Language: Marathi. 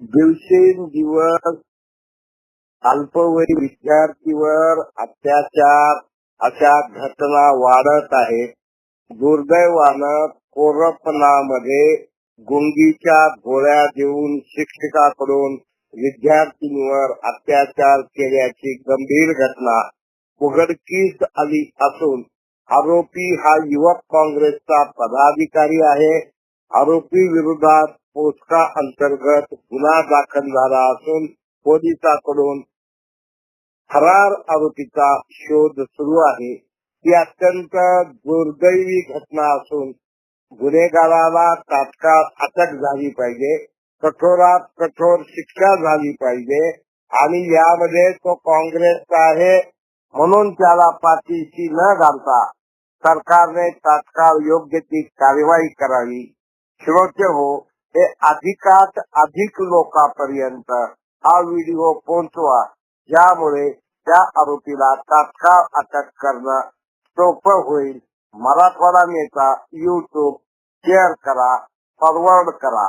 दिवसेंदिवस अल्पवयी विद्यार्थीवर अत्याचार अशा घटना वाढत आहेत. दुर्दैवानं कोरपणामध्ये गुंगीच्या गोळ्या देऊन शिक्षकाकडून विद्यार्थिनीवर अत्याचार केल्याची गंभीर घटना उघडकीस आली असून आरोपी हा युवक काँग्रेसचा पदाधिकारी आहे. आरोपी विरोधात पोस्का अंतर्गत गुन्हा दाखल झाला असून पोलिसांकडून फरार आरोपीचा शोध सुरू आहे. ही अत्यंत दुर्दैवी घटना असून गुन्हेगाराला तात्काळ अटक झाली पाहिजे कठोरात कठोर शिक्षा झाली पाहिजे आणि यामध्ये तो काँग्रेसचा आहे म्हणून त्याला पाठीशी न घालता सरकारने तात्काळ योग्य ती कारवाई करावी. श्रोते हो हे अधिकात अधिक लोकांपर्यंत हा व्हिडिओ पोहोचवा. ज्यामुळे त्या आरोपीला तात्काळ अटक करणं सोपं होईल. मराठवाडा नेता युट्यूब शेअर करा फॉरवर्ड करा.